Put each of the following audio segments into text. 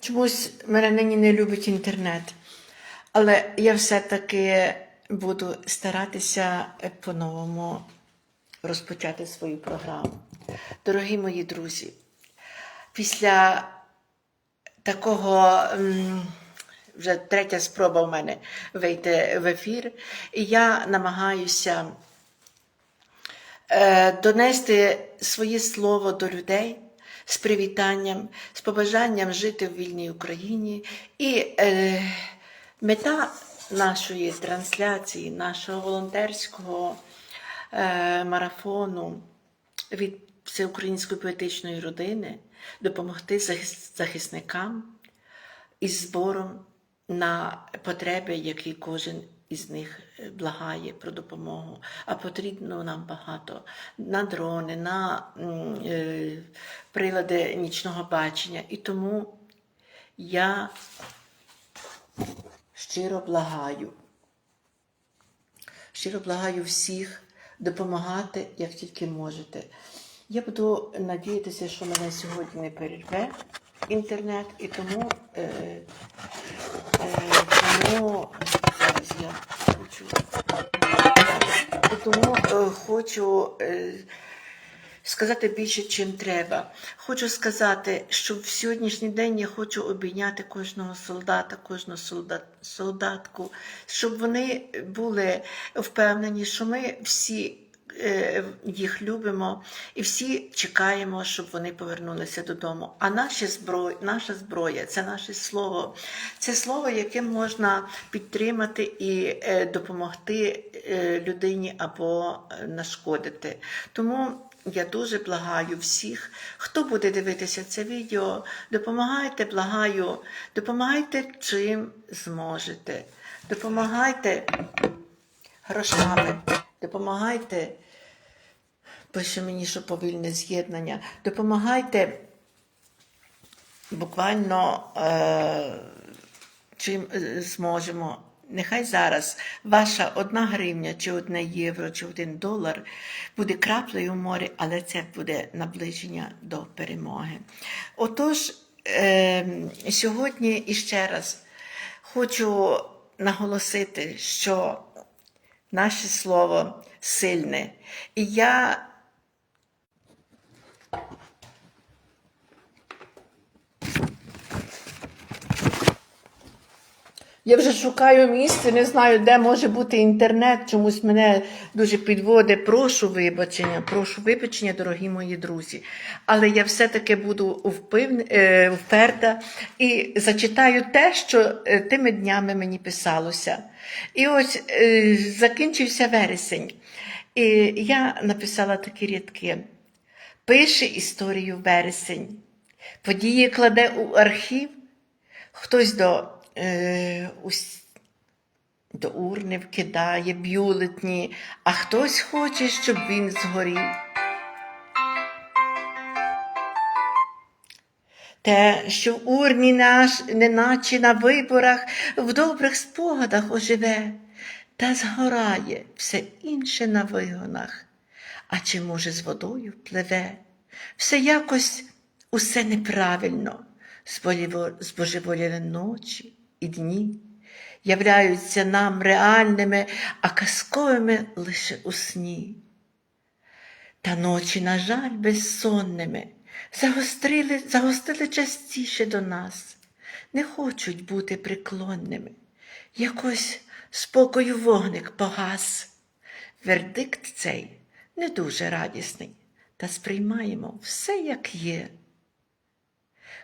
Чомусь мене нині не любить інтернет. Але я все-таки буду старатися по-новому розпочати свою програму. Дорогі мої друзі, після такого вже третя спроба в мене вийти в ефір, і я намагаюся е, донести своє слово до людей з привітанням, з побажанням жити в вільній Україні. І е, мета нашої трансляції, нашого волонтерського е, марафону від всеукраїнської поетичної родини допомогти захис- захисникам із збором на потреби, які кожен із них благає про допомогу. А потрібно нам багато на дрони, на е, прилади нічного бачення. І тому я щиро благаю. Щиро благаю всіх допомагати, як тільки можете. Я буду надіятися, що мене сьогодні не перерве інтернет, і тому, е, е, тому тому е, хочу е, сказати більше, чим треба. Хочу сказати, що в сьогоднішній день я хочу обійняти кожного солдата, кожну солдат, солдатку, щоб вони були впевнені, що ми всі їх любимо і всі чекаємо, щоб вони повернулися додому. А наші зброї, наша зброя це наше слово, це слово, яким можна підтримати і е, допомогти е, людині або е, нашкодити. Тому я дуже благаю всіх, хто буде дивитися це відео, допомагайте, благаю, допомагайте чим зможете. Допомагайте грошами, допомагайте, пише мені, що повільне з'єднання, допомагайте буквально е, чим е, зможемо. Нехай зараз ваша одна гривня, чи одне євро, чи один долар буде краплею в морі, але це буде наближення до перемоги. Отож, е, сьогодні іще раз хочу наголосити, що наше слово сильне. І я Я вже шукаю місце, не знаю, де може бути інтернет. Чомусь мене дуже підводить. Прошу вибачення, прошу вибачення, дорогі мої друзі. Але я все-таки буду е, вперта і зачитаю те, що е, тими днями мені писалося. І ось е, закінчився вересень. І я написала такі рядки. Пише історію вересень. Події кладе у архів, хтось до, е, до урни вкидає бюлетні, а хтось хоче, щоб він згорів. Те, що в урні наш, неначе на виборах, в добрих спогадах оживе, та згорає все інше на вигонах, а чи, може, з водою пливе, все якось усе неправильно, збожеволіли ночі і дні, являються нам реальними, а казковими лише у сні. Та ночі, на жаль, безсонними, загострили, загостили частіше до нас, не хочуть бути преклонними. Якось спокою вогник погас. Вердикт цей не дуже радісний, та сприймаємо все, як є.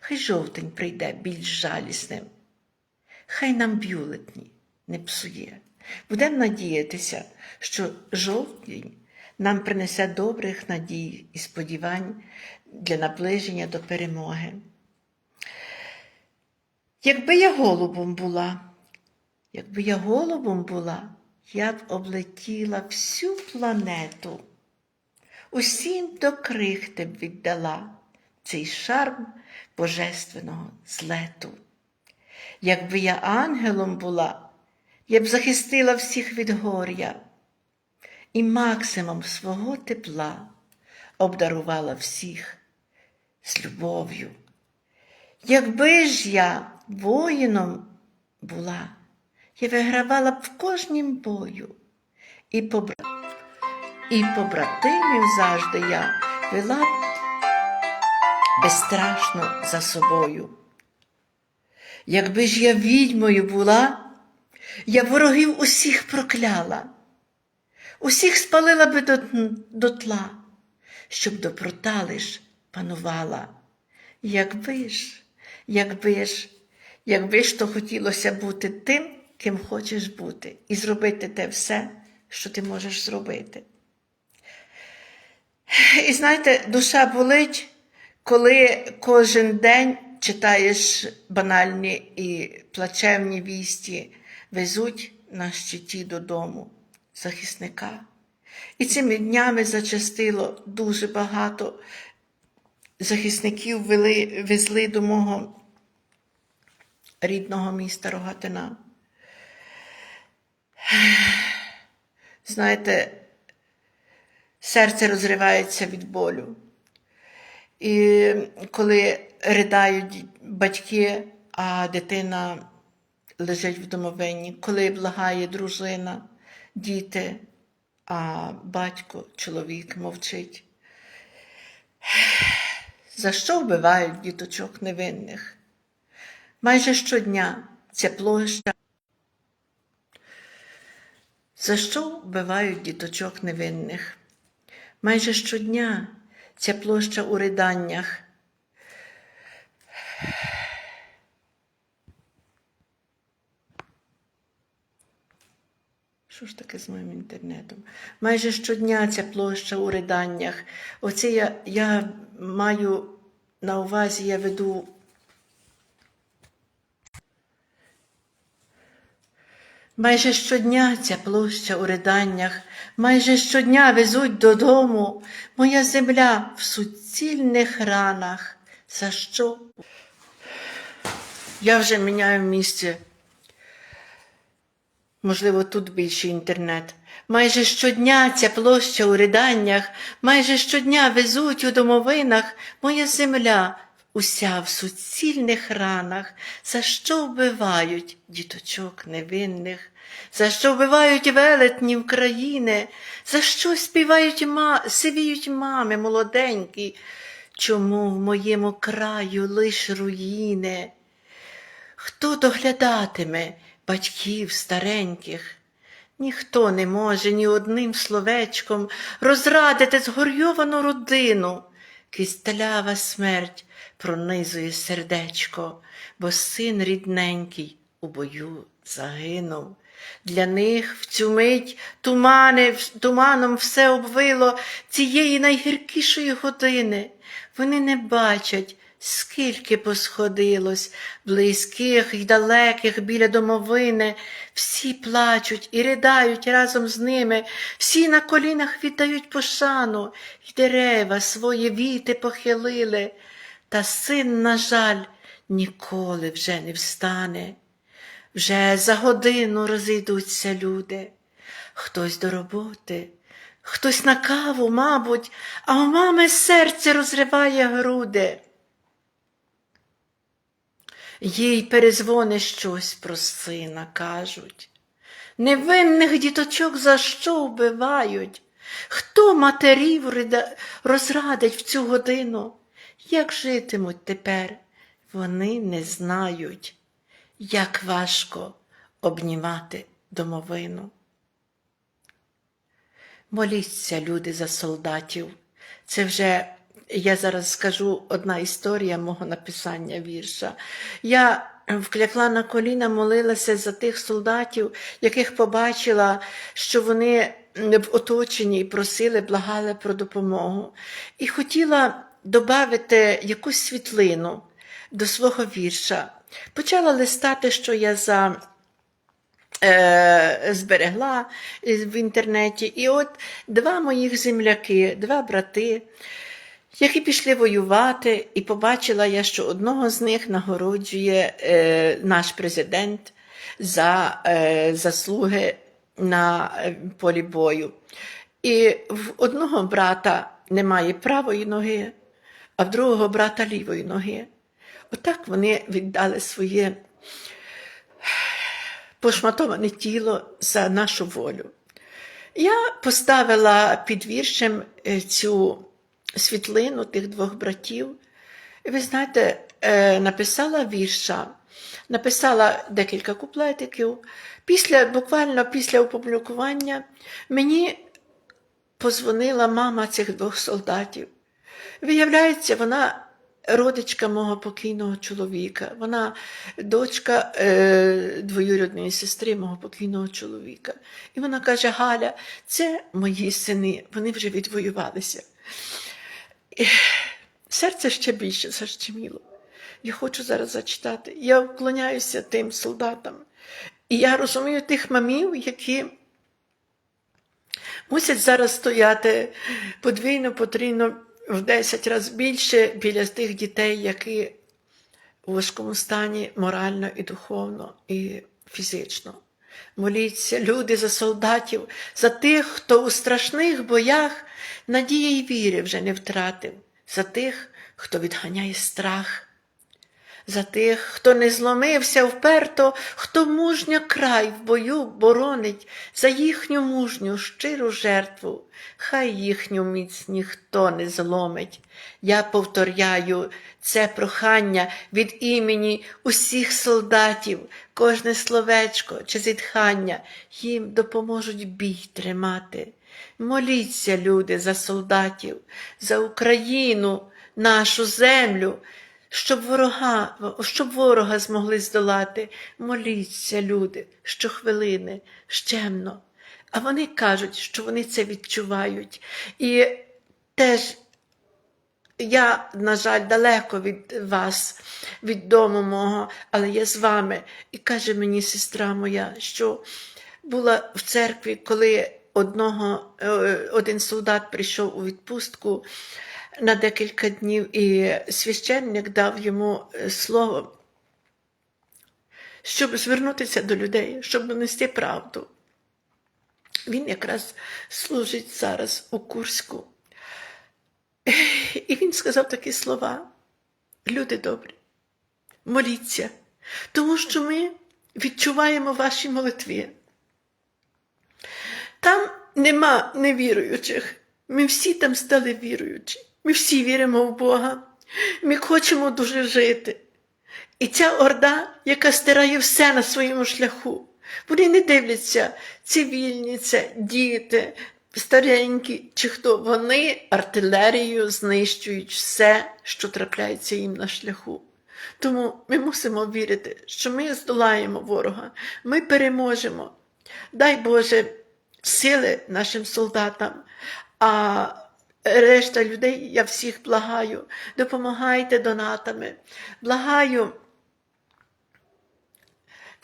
Хай жовтень прийде більш жалісним, хай нам бюлетні не псує. Будемо надіятися, що жовтень нам принесе добрих надій і сподівань для наближення до перемоги. Якби я голубом була, якби я голубом була, я б облетіла всю планету. Усім до крихти б віддала цей шарм божественного злету. Якби я ангелом була, я б захистила всіх від горя і максимум свого тепла обдарувала всіх з любов'ю. Якби ж я воїном була, я вигравала б в кожнім бою. І, побра... і побратимів завжди я вела б безстрашно за собою. Якби ж я відьмою була, я ворогів усіх прокляла, усіх спалила би до, дотла, щоб доброта лиш панувала. Якби ж, якби ж, якби ж то хотілося бути тим, ким хочеш бути, і зробити те все, що ти можеш зробити. І знаєте, душа болить, коли кожен день читаєш банальні і плачевні вісті, везуть на щиті додому захисника. І цими днями зачастило дуже багато захисників вели, везли до мого рідного міста Рогатина. Знаєте, серце розривається від болю. І коли ридають батьки, а дитина лежить в домовині, коли благає дружина, діти, а батько, чоловік мовчить. За що вбивають діточок невинних? Майже щодня ця площа. За що вбивають діточок невинних? Майже щодня ця площа у риданнях. Що ж таке з моїм інтернетом? Майже щодня ця площа у риданнях. Оце я, я маю на увазі, я веду. Майже щодня ця площа у риданнях, майже щодня везуть додому моя земля в суцільних ранах. За що? Я вже міняю місце. Можливо, тут більший інтернет. Майже щодня ця площа у риданнях, майже щодня везуть у домовинах. Моя земля, уся в суцільних ранах, за що вбивають діточок невинних, за що вбивають велетні України, за що співають ма... сивіють мами молоденькі, чому в моєму краю лиш руїни? Хто доглядатиме батьків стареньких? Ніхто не може ні одним словечком розрадити згорьовану родину. Кістлява смерть пронизує сердечко, бо син рідненький у бою загинув. Для них в цю мить тумани, туманом все обвило цієї найгіркішої години. Вони не бачать, скільки посходилось, близьких і далеких біля домовини, всі плачуть і ридають разом з ними, всі на колінах віддають пошану, і дерева свої віти похилили, та син, на жаль, ніколи вже не встане. Вже за годину розійдуться люди, хтось до роботи, хтось на каву, мабуть, а у мами серце розриває груди. Їй перезвони щось про сина, кажуть. Невинних діточок за що вбивають? Хто матерів розрадить в цю годину? Як житимуть тепер? Вони не знають, як важко обнімати домовину. Моліться, люди, за солдатів. Це вже я зараз скажу одна історія мого написання вірша. Я вклякла на коліна, молилася за тих солдатів, яких побачила, що вони в оточенні і просили, благали про допомогу. І хотіла додати якусь світлину до свого вірша. Почала листати, що я за е, зберегла в інтернеті. І от два моїх земляки, два брати, які пішли воювати, і побачила я, що одного з них нагороджує е, наш президент за е, заслуги на е, полі бою. І в одного брата немає правої ноги, а в другого брата лівої ноги. Отак вони віддали своє пошматоване тіло за нашу волю. Я поставила під віршем е, цю світлину тих двох братів. І ви знаєте, е, написала вірша, написала декілька куплетиків. Після, буквально після опублікування мені позвонила мама цих двох солдатів. Виявляється, вона родичка мого покійного чоловіка. Вона дочка е, двоюрідної сестри мого покійного чоловіка. І вона каже: Галя, це мої сини, вони вже відвоювалися. Серце ще більше защеміло. Я хочу зараз зачитати. Я вклоняюся тим солдатам. І я розумію тих мамів, які мусять зараз стояти подвійно, потрійно в 10 разів більше біля тих дітей, які у важкому стані морально і духовно, і фізично. Моліться, люди за солдатів, за тих, хто у страшних боях надії й віри вже не втратив, за тих, хто відганяє страх за тих, хто не зломився вперто, хто мужньо край в бою боронить за їхню мужню щиру жертву, хай їхню міць ніхто не зломить. Я повторяю це прохання від імені усіх солдатів, кожне словечко чи зітхання їм допоможуть бій тримати. Моліться, люди, за солдатів, за Україну, нашу землю щоб ворога, щоб ворога змогли здолати. Моліться, люди, щохвилини, щемно. А вони кажуть, що вони це відчувають. І теж я, на жаль, далеко від вас, від дому мого, але я з вами. І каже мені сестра моя, що була в церкві, коли одного, е, один солдат прийшов у відпустку на декілька днів, і священник дав йому е, слово, щоб звернутися до людей, щоб донести правду. Він якраз служить зараз у Курську. І він сказав такі слова: люди добрі, моліться, тому що ми відчуваємо ваші молитви. Там нема невіруючих. Ми всі там стали віруючі. Ми всі віримо в Бога. Ми хочемо дуже жити. І ця орда, яка стирає все на своєму шляху, вони не дивляться, цивільні, це діти, старенькі чи хто. Вони артилерією знищують все, що трапляється їм на шляху. Тому ми мусимо вірити, що ми здолаємо ворога, ми переможемо. Дай Боже сили нашим солдатам. А решта людей, я всіх благаю, допомагайте донатами. Благаю,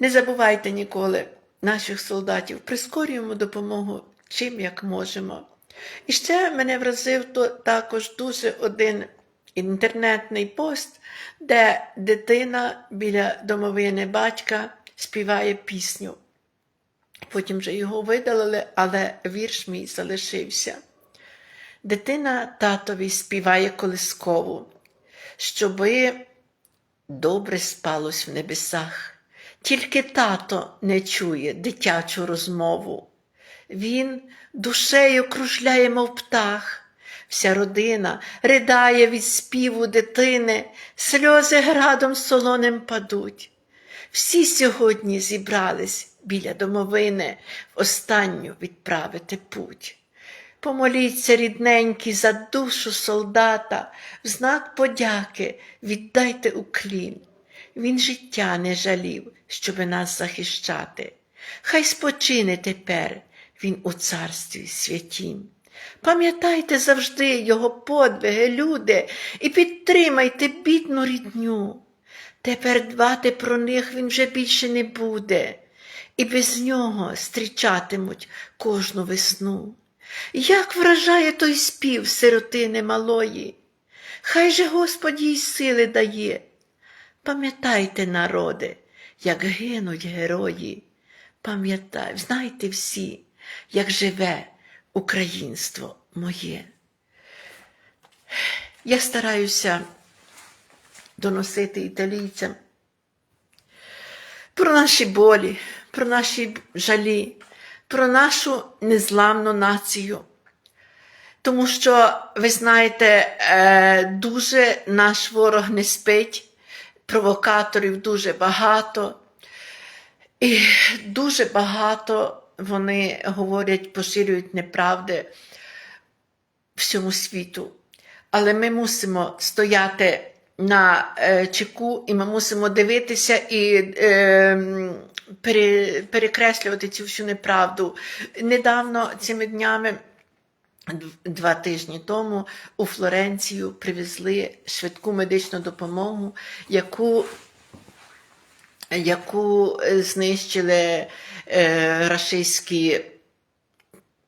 не забувайте ніколи наших солдатів, прискорюємо допомогу чим як можемо. І ще мене вразив то також дуже один інтернетний пост, де дитина біля домовини батька співає пісню. Потім вже його видалили, але вірш мій залишився. Дитина татові співає колискову, щоби добре спалось в небесах. Тільки тато не чує дитячу розмову. Він душею кружляє, мов птах. Вся родина ридає від співу дитини, сльози градом солоним падуть. Всі сьогодні зібрались біля домовини в останню відправити путь. Помоліться, рідненькі, за душу солдата, в знак подяки віддайте уклін. Він життя не жалів, щоби нас захищати. Хай спочине тепер він у царстві святім. Пам'ятайте завжди його подвиги, люди, і підтримайте бідну рідню. Тепер дбати про них він вже більше не буде, і без нього зустрічатимуть кожну весну. Як вражає той спів сиротини малої, хай же Господь їй сили дає. Пам'ятайте, народи, як гинуть герої. Пам'ятай, знайте всі, як живе українство моє. Я стараюся доносити італійцям про наші болі, про наші жалі, про нашу незламну націю. Тому що, ви знаєте, е, дуже наш ворог не спить, провокаторів дуже багато, і дуже багато вони говорять, поширюють неправди всьому світу. Але ми мусимо стояти на е, чеку, і ми мусимо дивитися і е, пере, перекреслювати цю всю неправду. Недавно цими днями. Два тижні тому у Флоренцію привезли швидку медичну допомогу, яку, яку знищили е, рашистські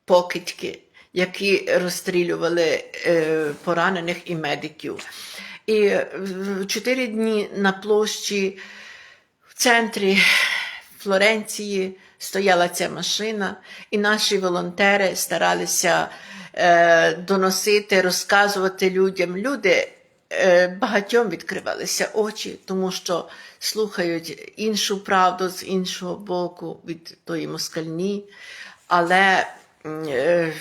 покидьки, які розстрілювали е, поранених і медиків. І чотири дні на площі в центрі Флоренції стояла ця машина, і наші волонтери старалися е, доносити, розказувати людям. Люди е, багатьом відкривалися очі, тому що слухають іншу правду з іншого боку від тої москальні. Але е,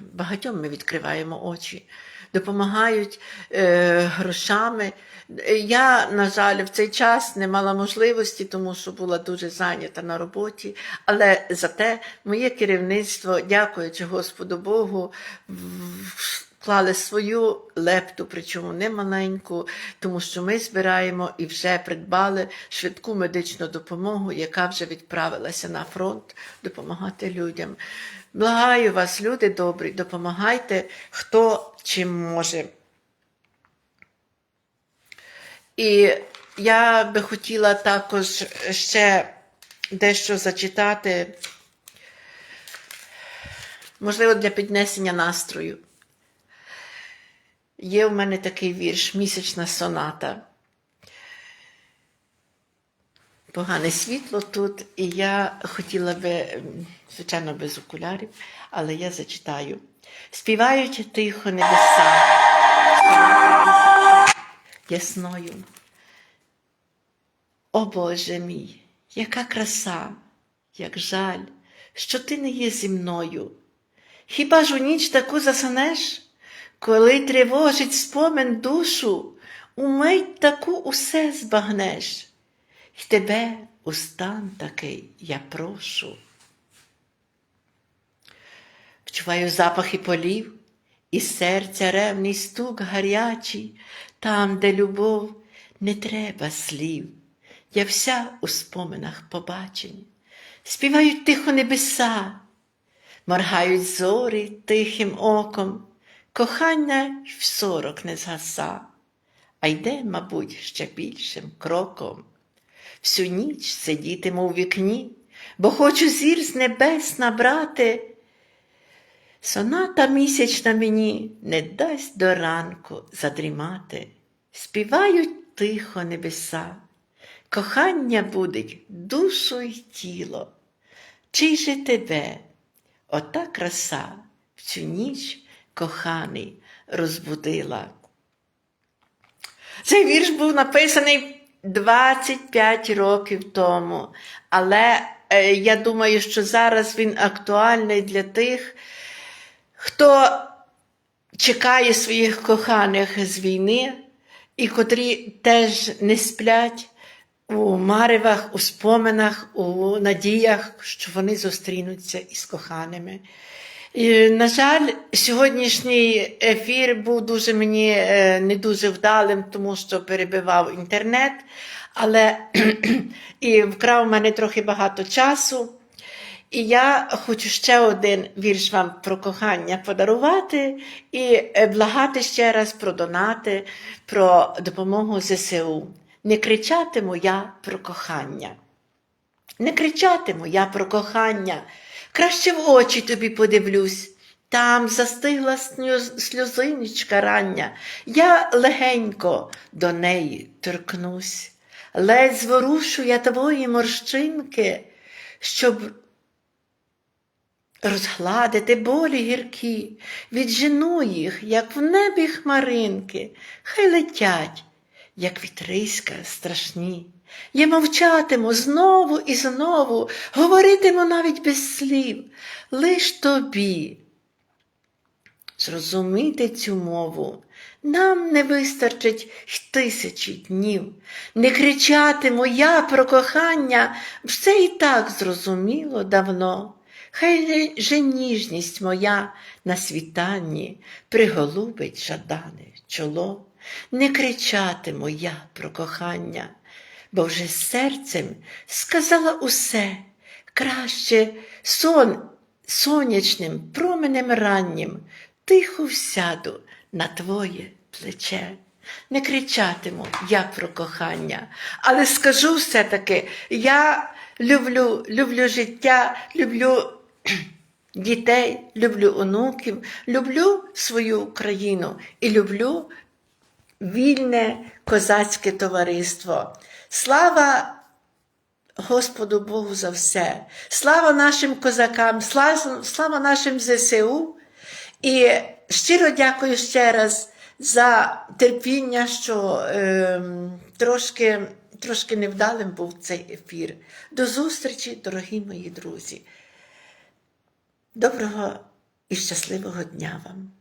багатьом ми відкриваємо очі, допомагають е, грошами. Я, на жаль, в цей час не мала можливості, тому що була дуже зайнята на роботі. Але зате моє керівництво, дякуючи Господу Богу, вклали свою лепту, причому не маленьку, тому що ми збираємо і вже придбали швидку медичну допомогу, яка вже відправилася на фронт допомагати людям. Благаю вас, люди добрі, допомагайте, хто чим може. І я би хотіла також ще дещо зачитати, можливо, для піднесення настрою. Є в мене такий вірш Місячна соната. Погане світло тут, і я хотіла би, звичайно, без окулярів, але я зачитаю. Співають тихо небеса, ясною. О Боже мій, яка краса, як жаль, що ти не є зі мною. Хіба ж у ніч таку засанеш, коли тривожить спомин душу, умить таку усе збагнеш, й тебе у стан такий я прошу. Вчуваю запахи полів, і серця ревний стук гарячий, там, де любов, не треба слів. Я вся у споминах побачень. Співають тихо небеса, моргають зорі тихим оком, кохання й в сорок не згаса, а йде, мабуть, ще більшим кроком. Всю ніч сидітиму у вікні, бо хочу зір з небес набрати. Соната місячна мені не дасть до ранку задрімати. Співають тихо небеса, кохання будить душу й тіло. Чий же тебе, ота краса в цю ніч коханий розбудила. Цей вірш був написаний 25 років тому, але е, я думаю, що зараз він актуальний для тих, хто чекає своїх коханих з війни і котрі теж не сплять у маревах, у споминах, у надіях, що вони зустрінуться із коханими. На жаль, сьогоднішній ефір був дуже мені е, не дуже вдалим, тому що перебивав інтернет, але і вкрав мене трохи багато часу. І я хочу ще один вірш вам про кохання подарувати і е, благати ще раз про донати, про допомогу ЗСУ. Не кричатиму я про кохання. Не кричатиму я про кохання, краще в очі тобі подивлюсь. Там застигла сльоз- сльозинечка рання, я легенько до неї торкнусь, ледь зворушу я твої морщинки, щоб розгладити болі гіркі, віджену їх, як в небі хмаринки, хай летять, як вітриська страшні. Я мовчатиму знову і знову, говоритиму навіть без слів, лиш тобі. Зрозуміти цю мову нам не вистачить й тисячі днів. Не кричатиму я про кохання, все і так зрозуміло давно. Хай же ніжність моя на світанні приголубить жадане чоло. Не кричатиму я про кохання, бо вже серцем сказала усе, краще сон сонячним променем раннім тихо всяду на твоє плече. Не кричатиму я про кохання, але скажу все-таки, я люблю, люблю життя, люблю дітей, люблю онуків, люблю свою Україну і люблю вільне козацьке товариство. Слава Господу Богу за все. Слава нашим козакам, слава, нашим ЗСУ. І щиро дякую ще раз за терпіння, що е, трошки, трошки невдалим був цей ефір. До зустрічі, дорогі мої друзі. Доброго і щасливого дня вам!